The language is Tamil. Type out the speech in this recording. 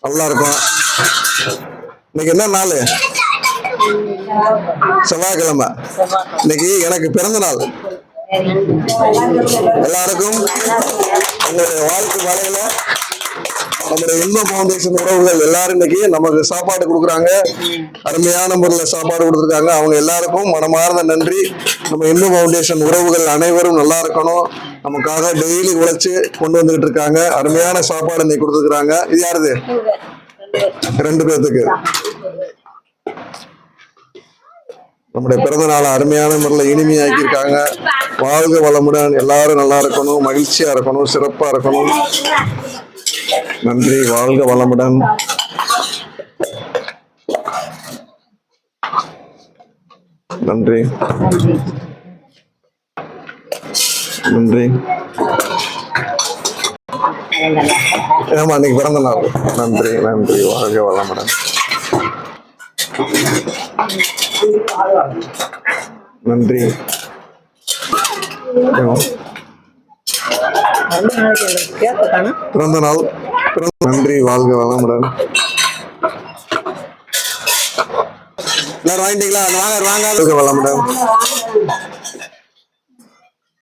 நல்லா இருக்கும். இன்னைக்கு என்ன நாள்? செவ்வாய்க்கிழமை. இன்னைக்கு எனக்கு பிறந்த நாள். எல்லாருக்கும் எங்களுடைய வாழ்க்கை வலையில நம்முடைய இன்ப பவுண்டேஷன் உறவுகள் எல்லாரும் இன்னைக்கு நமக்கு சாப்பாடு கொடுக்குறாங்க. அருமையான முறையில் சாப்பாடு கொடுத்துருக்காங்க. அவங்க எல்லாருக்கும் மனமார்ந்த நன்றி. நம்ம இன்ப பவுண்டேஷன் உறவுகள் அனைவரும் நல்லா இருக்கணும். நமக்காக டெய்லி உழைச்சு கொண்டு வந்துகிட்டு இருக்காங்க. அருமையான சாப்பாடு இன்னைக்கு கொடுத்துருக்காங்க இது யாருது? ரெண்டு பேர்த்துக்கு நம்முடைய பிறந்த நாளை அருமையான முறையில் இனிமையாக்கியிருக்காங்க. வாழ்க வளமுடன். எல்லாரும் நல்லா இருக்கணும். மகிழ்ச்சியா இருக்கணும். சிறப்பா இருக்கணும். நன்றி. வாழ்க வளமுடன். நன்றி. நன்றி. ஆமா இன்னைக்கு பிறந்த நாள். நன்றி. நன்றி. வாழ்க வளமுடன். நன்றி. பிறந்த நாள் பிறந்த நன்றி வாழ்க வளமுடன். எல்லாரும் வாங்கிட்டீங்களா? வாங்க வாங்க. வளமுடன்.